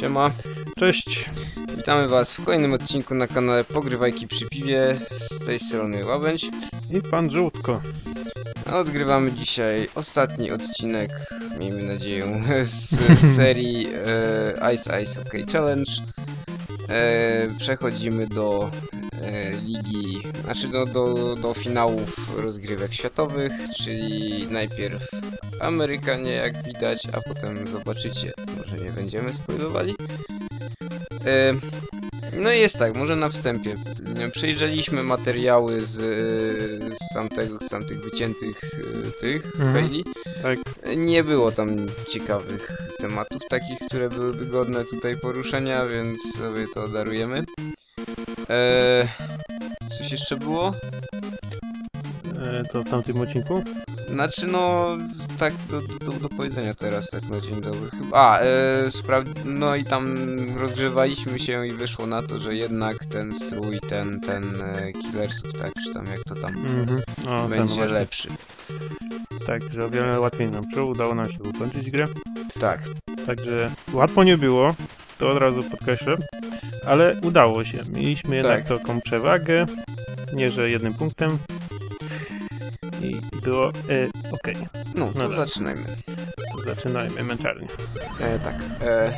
Siema, Cześć. witamy was w kolejnym odcinku na kanale Pogrywajki przy piwie. Z tej strony Łabędź. I pan Żółtko. Odgrywamy dzisiaj ostatni odcinek, miejmy nadzieję, z serii e, Ice Ice OK Challenge. E, przechodzimy do e, ligi, znaczy do, do, do finałów rozgrywek światowych, czyli najpierw Amerykanie jak widać, a potem zobaczycie, nie będziemy spoilowali. E, no i jest tak, może na wstępie. Przejrzeliśmy materiały z, z, tamtego, z tamtych wyciętych e, tych Mhm. faili. Tak. Nie było tam ciekawych tematów takich, które byłyby godne tutaj poruszenia, więc sobie to darujemy. Eee, coś jeszcze było? E, to w tamtym odcinku? Znaczy no, tak do, do, do, powiedzenia teraz, tak na dzień dobry chyba. A, e, no i tam rozgrzewaliśmy się i wyszło na to, że jednak ten strój, ten, ten e, Killersów, tak, czy tam jak to tam, Mhm. O, ten będzie właśnie. lepszy. Tak, że o wiele łatwiej nam szło. Udało nam się ukończyć grę. Tak, Także łatwo nie było. To od razu podkreślę. Ale udało się. Mieliśmy jednak Tak. taką przewagę. Nie, że jednym punktem. Było e, ok. no to Dobra. zaczynajmy. To zaczynajmy mentalnie. E, tak. E,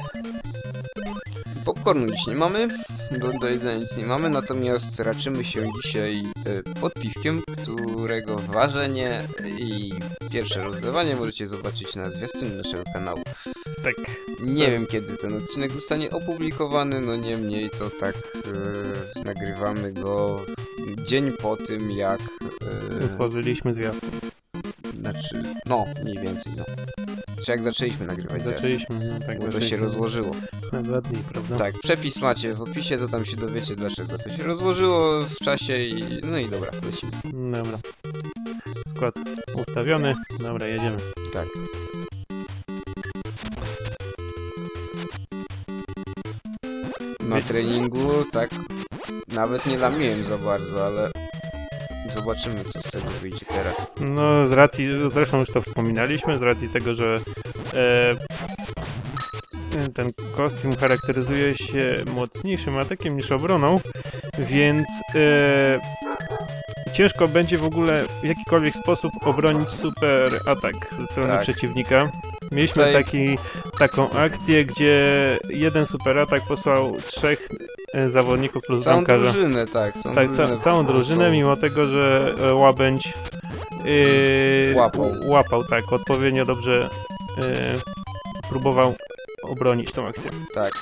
popcornu dziś nie mamy, do, do jedzenia nic nie mamy, natomiast raczymy się dzisiaj e, pod piwkiem, którego ważenie i pierwsze rozdawanie możecie zobaczyć na zwiastunie naszego kanału. Tak. Nie Co? wiem kiedy ten odcinek zostanie opublikowany, no niemniej to tak e, nagrywamy go dzień po tym jak... E, Utworzyliśmy zwiastun. Znaczy, no mniej więcej, no. Czy jak zaczęliśmy nagrywać Zaczęliśmy, no tak. bo to się rozłożyło. Na dwa dni, prawda? Tak, przepis macie w opisie, to tam się dowiecie dlaczego to się rozłożyło w czasie i... no i dobra, lecimy. Dobra. Skład ustawiony. Dobra, jedziemy. Tak. Na treningu, tak, nawet nie lamiłem za bardzo, ale zobaczymy co z tego wyjdzie teraz. No, z racji, zresztą już to wspominaliśmy, z racji tego, że e, ten kostium charakteryzuje się mocniejszym atakiem niż obroną, więc e, ciężko będzie w ogóle w jakikolwiek sposób obronić super atak ze strony Tak. przeciwnika. Mieliśmy taki, taką akcję, gdzie jeden super atak posłał trzech zawodników plus Całą bramkarza. drużynę, tak, całą Tak, ca drużynę całą po prostu. drużynę, mimo tego, że e, łabędź yy, Łapał. łapał, tak, odpowiednio dobrze yy, próbował obronić tą akcję. Tak.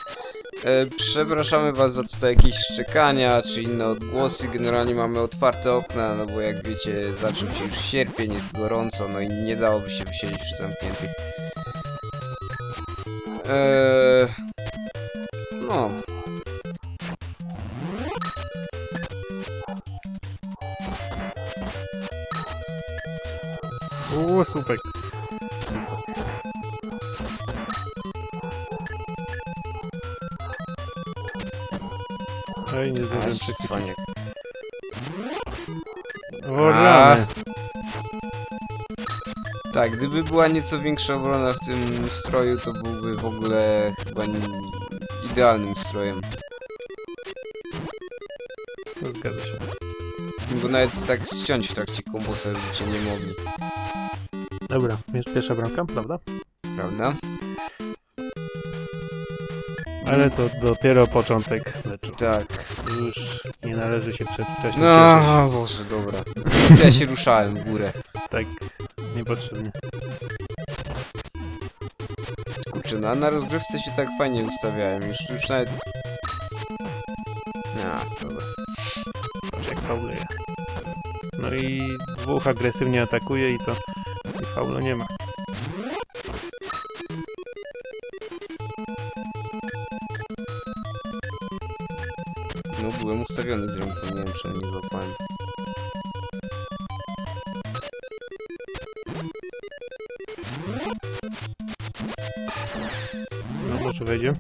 E, przepraszamy was za tutaj jakieś szczekania czy inne odgłosy. Generalnie mamy otwarte okna, no bo jak wiecie, zaczął się już sierpień, jest gorąco, no i nie dałoby się wysiedzieć przy zamkniętych. Eee... No. Uuu, słupek. Oj, nie zdążyłem przekryć. cwaniak. O rany. Tak, gdyby była nieco większa obrona w tym stroju, to byłby w ogóle chyba nie- idealnym strojem. No, Zgadza się. Bo nawet tak ściąć w trakcie kombosa byście nie mogli, Dobra, jest pierwsza bramka, prawda? prawda? Ale to dopiero początek meczu. Tak. Już nie należy się przedwcześnie cieszyć. No, Boże, dobra. Ja się ruszałem w górę. Tak, niepotrzebnie. Kurczę, no, a na rozgrywce się tak fajnie ustawiałem. Już, już nawet... No, dobra. Check fauluje. No i dwóch agresywnie atakuje i co? I faulu nie ma. No, byłem ustawiony z ręką, nie wiem, czy nie złapałem. No może wejdzie.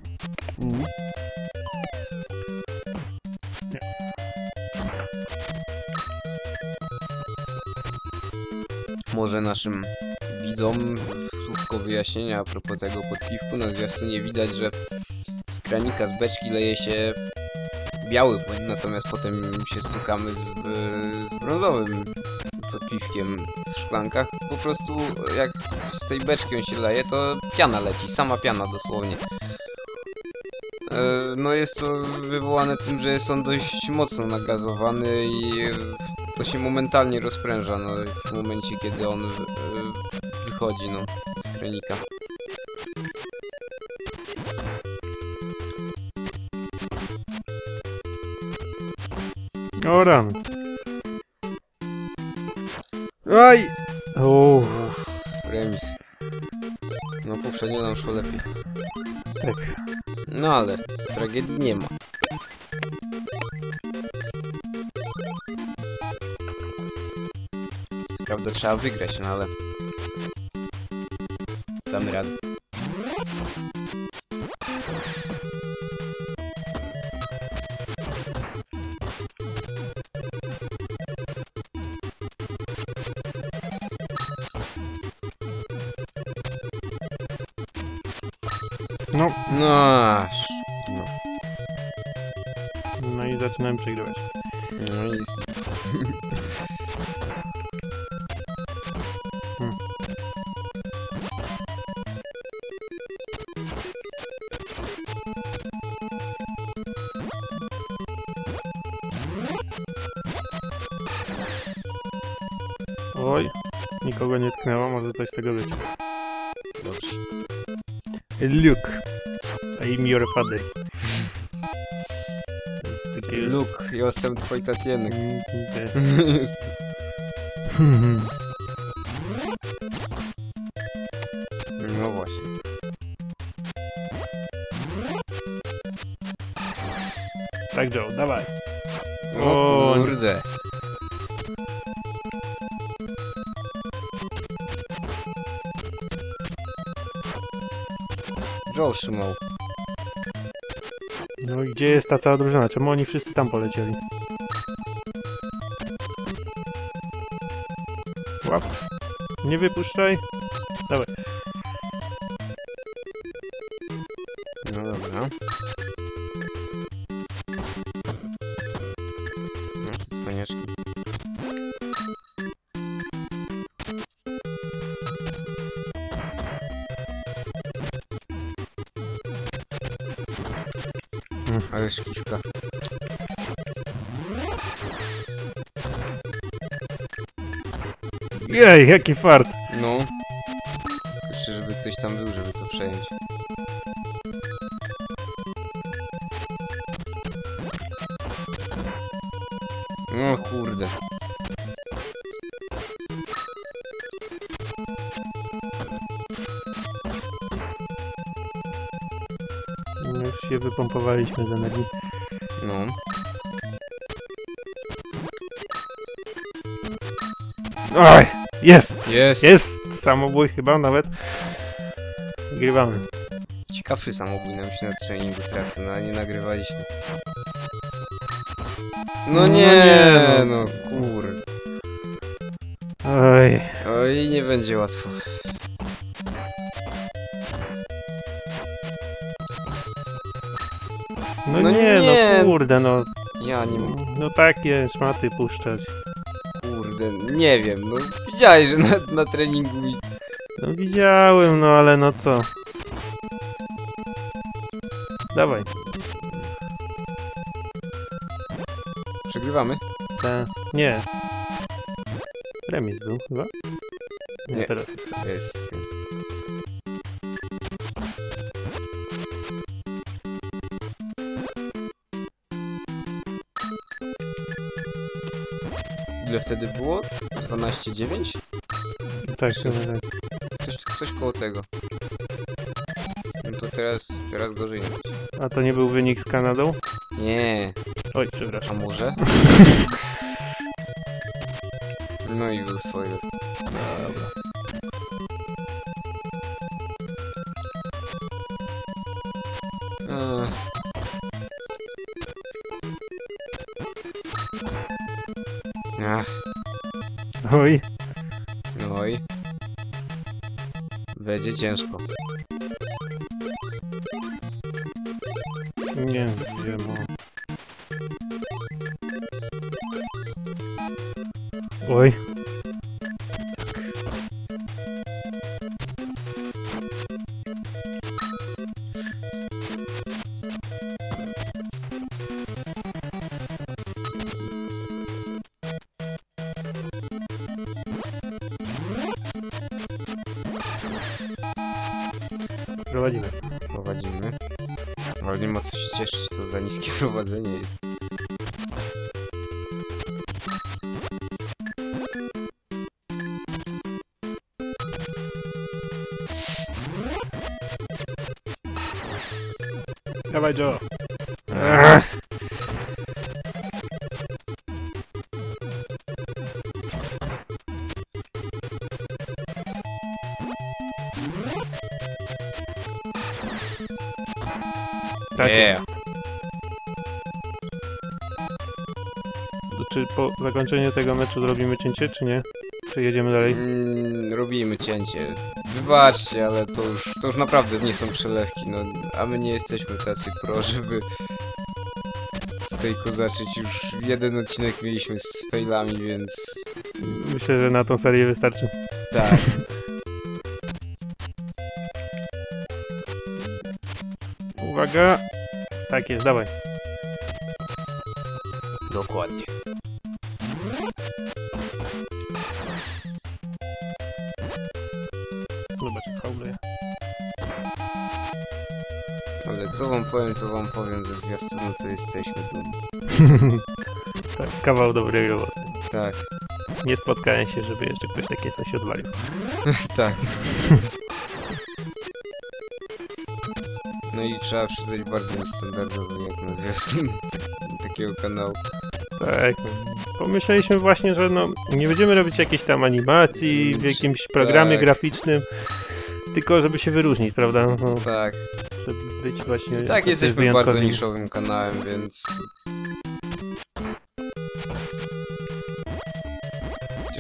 Może naszym widzom słówko wyjaśnienia a propos tego podpiwku na zwiastunie widać, że z kranika, z beczki leje się biały płyn, natomiast potem się stukamy z, z brązowym podpiwkiem w szklankach. Po prostu jak z tej beczki on się leje, to piana leci, sama piana dosłownie. E, No jest to wywołane tym, że jest on dość mocno nagazowany i e, to się momentalnie rozpręża no, w momencie, kiedy on e, wychodzi no, z kranika. O ran. Aj! O, Remis. No poprzednio nam szło lepiej. tak. No ale tragedii nie ma. Prawda trzeba wygrać, no ale... Oj, nikogo nie tknęło, może coś z tego być. Dobrze. Luke, I'm your father. Luke, jestem twój tatienek. Joe trzymał. No i gdzie jest ta cała drużyna? Czemu oni wszyscy tam polecieli? Łap. Nie wypuszczaj. No Jej, jaki fart. No. Jeszcze żeby ktoś tam był, żeby to przejąć. No kurde. No Już się wypompowaliśmy z energii. No. Oj, jest! Jest. Jest! Samobój chyba nawet. Grywamy. Ciekawszy samobój nam się na treningu trafił, no a nie nagrywaliśmy. No No nie, no no. kur... Oj. Oj, nie będzie łatwo. No, No nie, nie. no kurde, no. Ja nie No takie szmaty puszczać. kurde, nie wiem, no widziałeś, że na, na treningu mi... No widziałem, no ale no co. Dawaj. Przegrywamy? Te... Nie. Remis był chyba? Nie, Nie. teraz jest... Ile wtedy było? 12,9? Tak, chyba tak. Coś, coś koło tego. No to teraz, teraz gorzej nie będzie. A to nie był wynik z Kanadą? Nie, Oj, a przepraszam. może? No i był swoje. Oj. Prowadzimy. Prowadzimy. Ale nie ma co się cieszyć, to za niskie prowadzenie jest. Tak Yeah. jest. Czy po zakończeniu tego meczu zrobimy cięcie, czy nie? Czy jedziemy dalej? Mm, robimy cięcie. Wybaczcie, ale to już, to już naprawdę nie są przelewki, no, a my nie jesteśmy tacy pro, żeby tutaj kozaczyć. Już jeden odcinek mieliśmy z failami, więc Myślę, że na tą serię wystarczy. tak. Uwaga! Tak jest, dawaj. Dokładnie. Zobacz, fauluje. Ale co wam powiem, to wam powiem ze zwiastunu, to jesteśmy dumni. tak, kawał dobrej roboty. Tak, Nie spotkałem się, żeby jeszcze ktoś takie coś odwalił. tak. trzeba przyznać bardzo niestandardowy jak na zwiastun takiego kanału. Tak. Pomyśleliśmy właśnie, że no, nie będziemy robić jakiejś tam animacji w jakimś programie Tak. graficznym, tylko żeby się wyróżnić, prawda? No, Tak, żeby być właśnie tak jesteśmy bardzo niszowym kanałem, więc...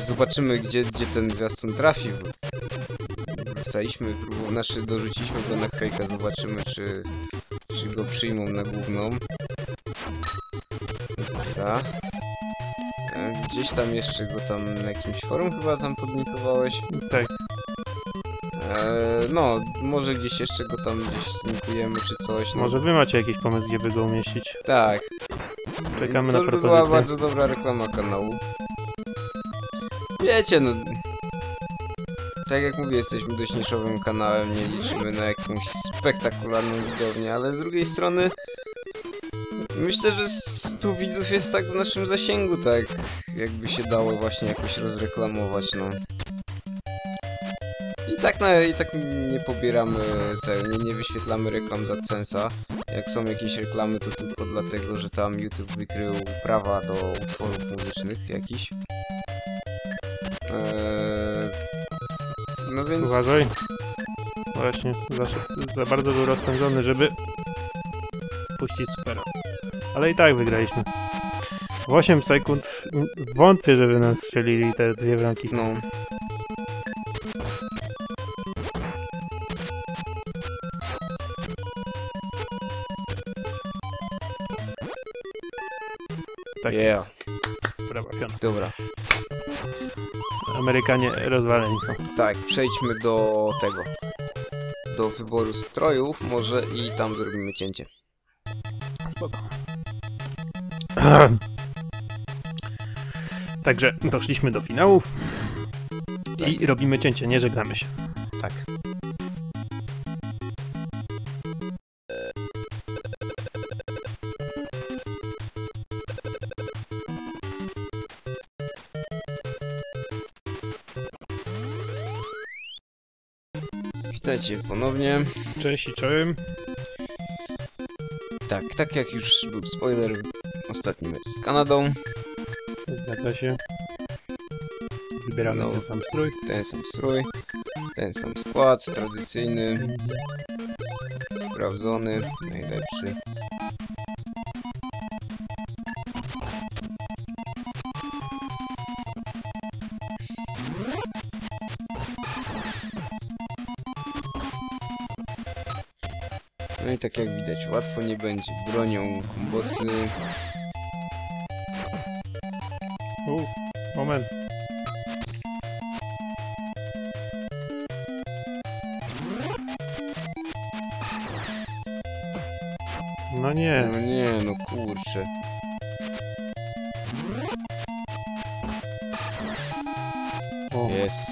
Zobaczymy, gdzie, gdzie ten zwiastun trafi. Wrzucaliśmy, próbu- znaczy dorzuciliśmy go na fejka, zobaczymy, czy, czy go przyjmą na główną. Dobra. E, Gdzieś tam jeszcze go tam na jakimś forum chyba tam podlinkowałeś. Tak, Eee, no, może gdzieś jeszcze go tam gdzieś zlinkujemy czy coś. No, może wy macie jakiś pomysł, gdzie by go umieścić. Tak. Czekamy to na by była propozycję. bardzo dobra reklama kanału. Wiecie, no... Tak jak mówię, jesteśmy dość niszowym kanałem, nie liczymy na jakąś spektakularną widownię, ale z drugiej strony... Myślę, że 100 widzów jest tak w naszym zasięgu, tak jakby się dało właśnie jakoś rozreklamować, no. I tak, na, i tak nie pobieramy, te, nie, nie wyświetlamy reklam za censa. Jak są jakieś reklamy, to tylko dlatego, że tam YouTube wykrył prawa do utworów muzycznych jakichś. Eee, no więc... Uważaj. Właśnie, za, za bardzo był rozpędzony, żeby puścić supera. Ale i tak wygraliśmy. W 8 sekund wątpię, żeby nam strzelili te dwie bramki. No, Tak yeah. jest. Brawa, piona. Dobra. Amerykanie rozwaleni są. Tak, przejdźmy do tego. Do wyboru strojów może i tam zrobimy cięcie. Spoko. Także doszliśmy do finałów i robimy cięcie, nie żegnamy się. Witajcie ponownie. Cześć i czołem. Tak, tak jak już był spoiler, ostatni mecz z Kanadą. Zgadza się. Wybieramy No. ten sam strój. Ten sam strój, ten sam skład, tradycyjny, sprawdzony, najlepszy. I tak jak widać, łatwo nie będzie. Bronią kombosy. U, moment. No nie. No nie, no kurczę. O, Jest.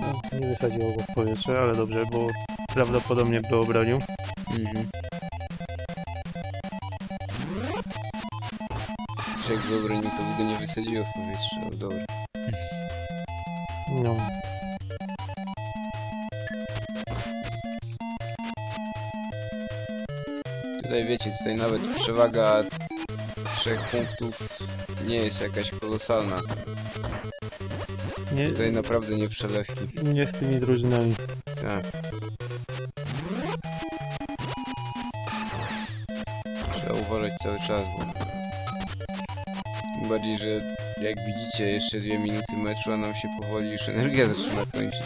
no, nie wysadziło go w powietrze, ale dobrze, bo prawdopodobnie by obronił. Mhm. Czy jakby obronił, to by go nie wysadziło w powietrze, ale dobra. No. Tutaj wiecie, tutaj nawet przewaga trzech punktów nie jest jakaś kolosalna. Nie, Tutaj naprawdę nie przelewki. nie z tymi drużynami. Tak. Cały czas, bo... Tym bardziej, że jak widzicie, jeszcze dwie minuty meczu, a nam się powoli już energia zaczyna kończyć.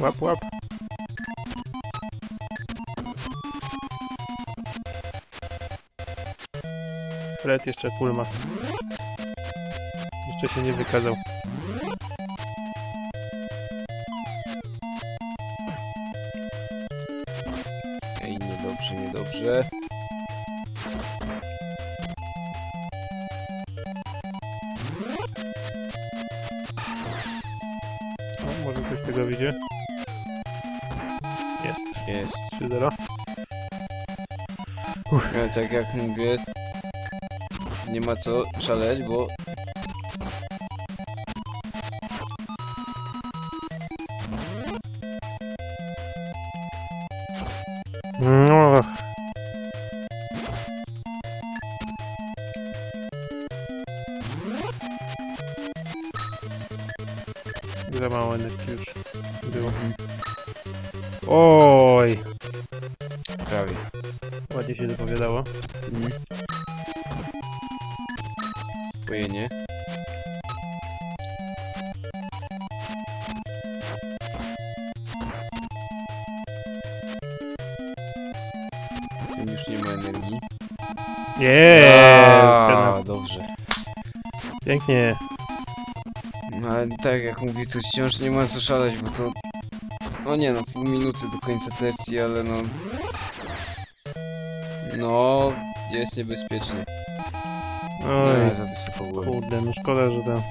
Łap, łap. Fred jeszcze full ma. Jeszcze się nie wykazał. Tak jak mówię, nie ma co szaleć, bo Ładnie się dopowiadało. Mhm. Spojenie. Tym już nie ma energii. Jest! Dobrze. Pięknie. No ale tak jak mówię, to wciąż nie ma co szaleć, bo to... No nie no, pół minuty do końca tercji, ale no... No, jest niebezpiecznie. Oj, Nie, za wysoko byłem. kurde, no szkoda, że to,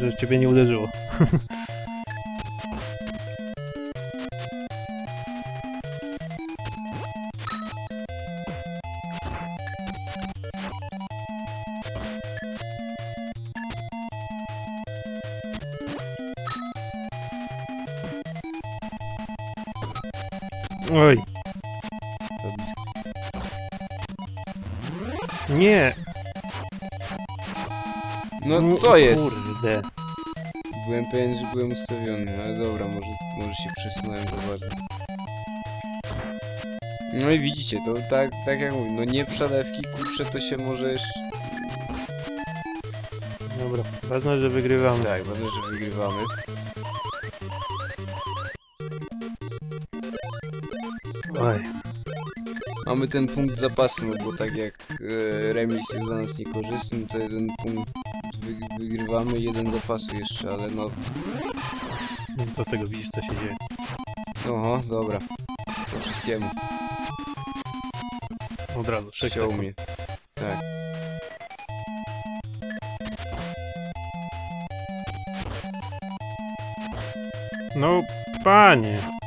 że ciebie nie uderzyło. Oj, nie! No co jest? Kurde. Byłem pewien, że byłem ustawiony, ale dobra, może, może się przesunąłem za bardzo. No i widzicie, to tak, tak jak mówię, no nie przelewki, kurczę, to się możesz... Dobra, ważne, że wygrywamy. Tak, ważne, że wygrywamy. Mamy ten punkt zapasu, no bo tak jak e, remis jest dla nas niekorzystny, to jeden punkt wy, wygrywamy, jeden zapasu jeszcze, ale no... co z tego widzisz, co się dzieje. Oho, dobra. Po wszystkiemu. Od razu, 6 Chciał mnie. Tak. No, panie.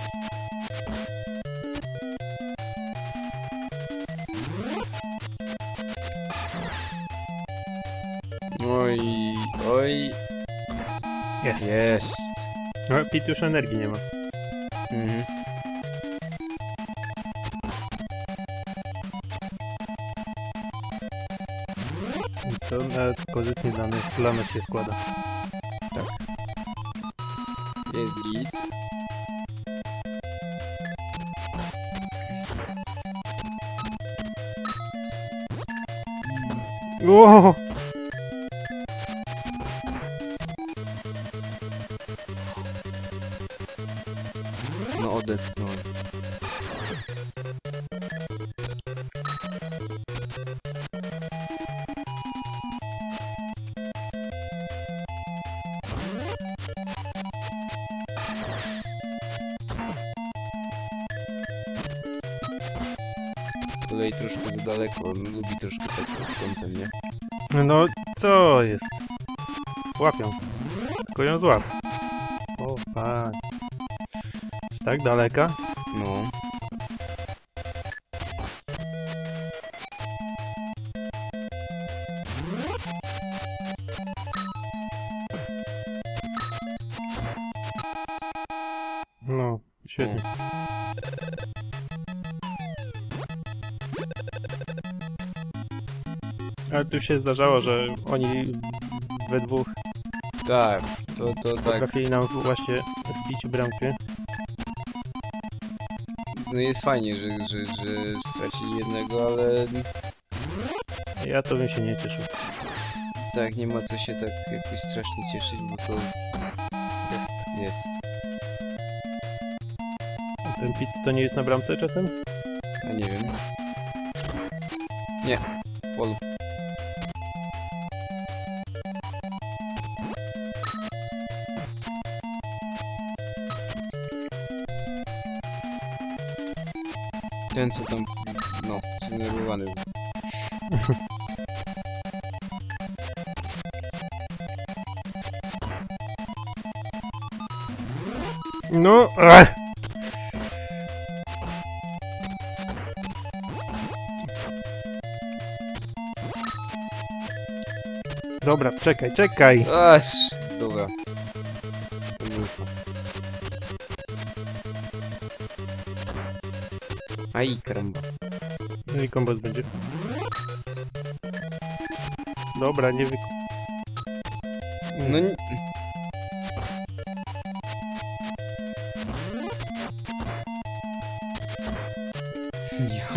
Jest. jest. No, Pit już energii nie ma. Mhm. I co? Nawet nas, dla nas się składa. Jest git. Kolei troszkę za daleko, on lubi troszkę tak pod kątem, nie? No, co jest? Łapią. Tylko ją złap. O. Jest tak daleka? No, tu się zdarzało, że oni we dwóch Tak, to, to tak. potrafili nam właśnie wbić bramkę. No jest fajnie, że, że, że stracili jednego, ale Ja to bym się nie cieszył. tak, nie ma co się tak jakoś strasznie cieszyć, bo to Jest. jest. A ten pit to nie jest na bramce czasem? A nie wiem. Nie, No, ech. Dobra, czekaj, czekaj. Aż, dobra. Aj, karamba. No i kombos będzie. Dobra, nie wy... No nie...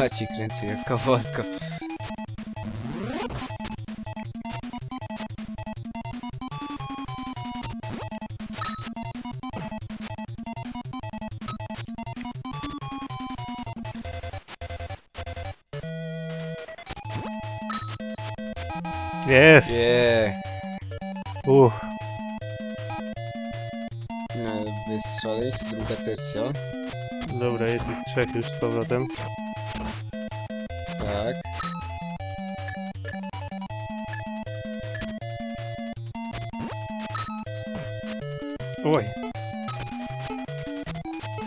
Ja cię kręcę jak kawalka. Jest! Yeah. Uff, No, szaleństw, druga tercja. dobra, jest ich trzech już z powrotem. Tak. Oj.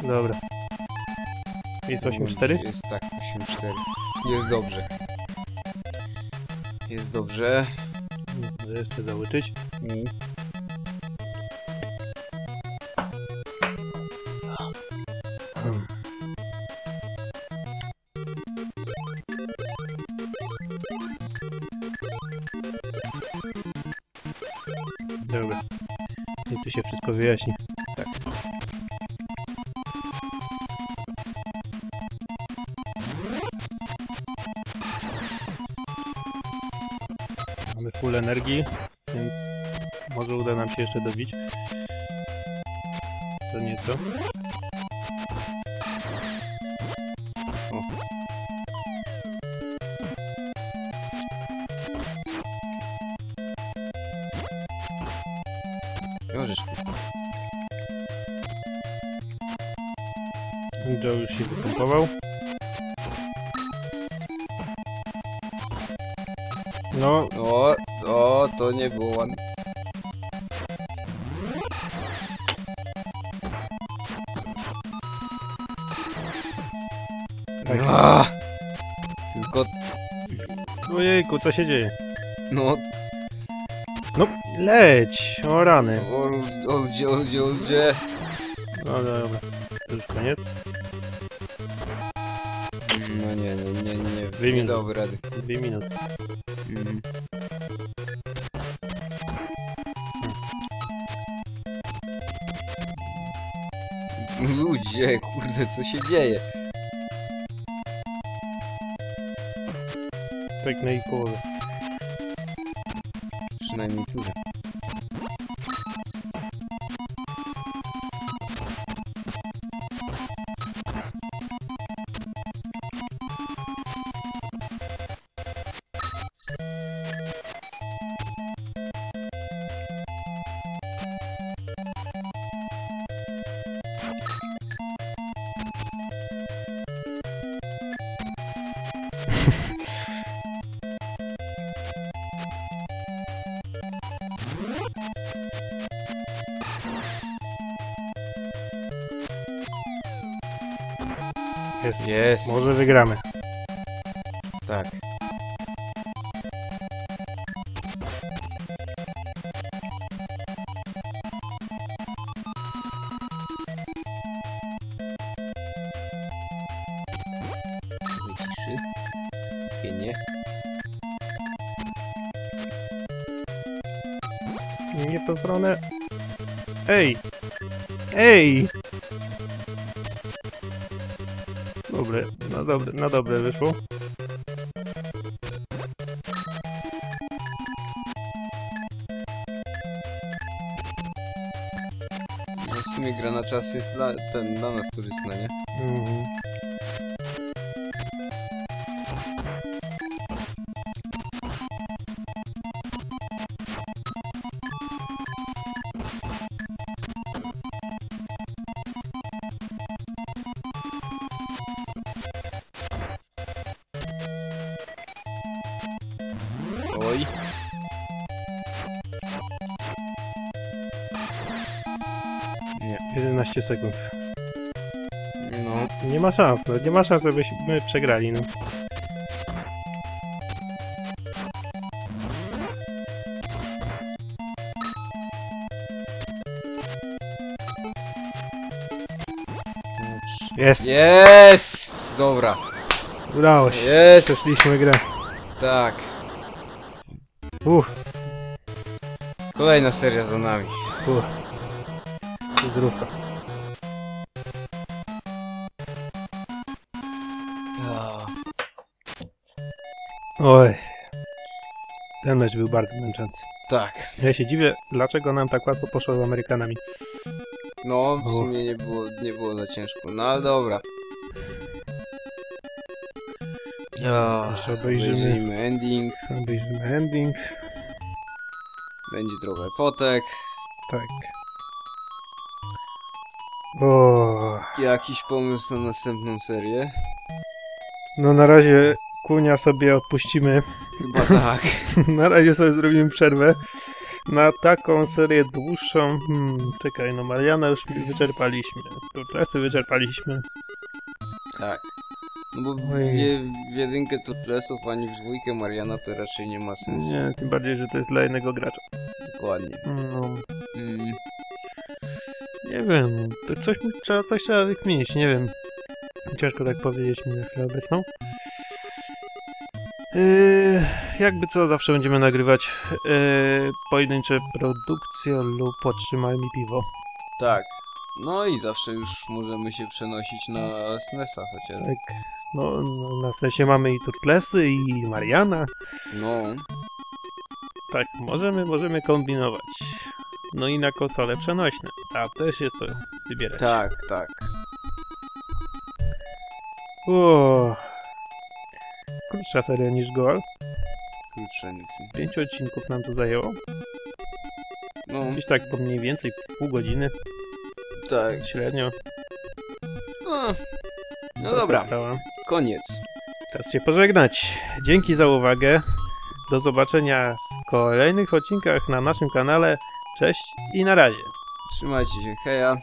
Dobra. Jest 8-4? Jest tak, 8-4. Jest dobrze. Jest dobrze. Jeszcze załyczyć. Mm. Jeszcze dobić. Co nieco. Co się dzieje? no, No, leć! O rany. o, o, gdzie, o, gdzie, o, gdzie? No dobra, to już koniec. No nie, nie, nie, nie, nie Dwie minuty. dałby rady. Dwie minuty. Mhm. Ludzie, kurde, co się dzieje? Tak na i połowę. Przynajmniej tyle. Jest. Może wygramy. Tak. Skupienie. Nie w tą stronę. Ej! Ej! Na dobre, na dobre wyszło. No w sumie gra na czas jest dla, ten, dla nas korzystna, nie? 11 sekund. No. Nie ma szans, no, nie ma szans, żebyśmy przegrali, no. Jest! Jest! Dobra. Udało się. Jest! Przeszliśmy grę. Tak. Uff, Kolejna seria za nami. uff. Zdrówka. Oj. Ten mecz był bardzo męczący. Tak. Ja się dziwię, dlaczego nam tak łatwo poszło z Amerykanami. No, w O. sumie nie było, nie było za ciężko. No ale dobra. Jeszcze obejrzymy. Obejrzymy ending. Obejrzymy ending. Będzie trochę fotek. Tak. O, Jakiś pomysł na następną serię? no na razie Kunia sobie odpuścimy. Chyba tak. na razie sobie zrobimy przerwę. Na taką serię dłuższą. Hmm, czekaj, no Mariana już wyczerpaliśmy. Turtlesy wyczerpaliśmy. tak. No bo w, je- w jedynkę Tutlesów, ani w dwójkę Mariana to raczej nie ma sensu. Nie, tym bardziej, że to jest dla jednego gracza. Dokładnie. No, Mm, nie wiem, to coś, trzeba, coś trzeba wykminić, nie wiem. Ciężko tak powiedzieć mi na chwilę obecną. Yy, jakby co, zawsze będziemy nagrywać yy, pojedyncze produkcje lub podtrzymaj mi piwo. tak. No i zawsze już możemy się przenosić na SNES-a chociaż. Tak, no, no na sensie mamy i Turtlesy i Mariana. No, Tak, możemy, możemy kombinować. No i na konsole przenośne. A też jest to wybierać. tak, tak. O, krótsza seria niż Goal. Krótsze nic. Pięć odcinków nam to zajęło. No, Gdzieś tak po mniej więcej pół godziny tak. średnio. No, no dobra, Trwała. koniec. Czas się pożegnać. Dzięki za uwagę. Do zobaczenia w kolejnych odcinkach na naszym kanale. Cześć i na razie. Trzymajcie się, heja.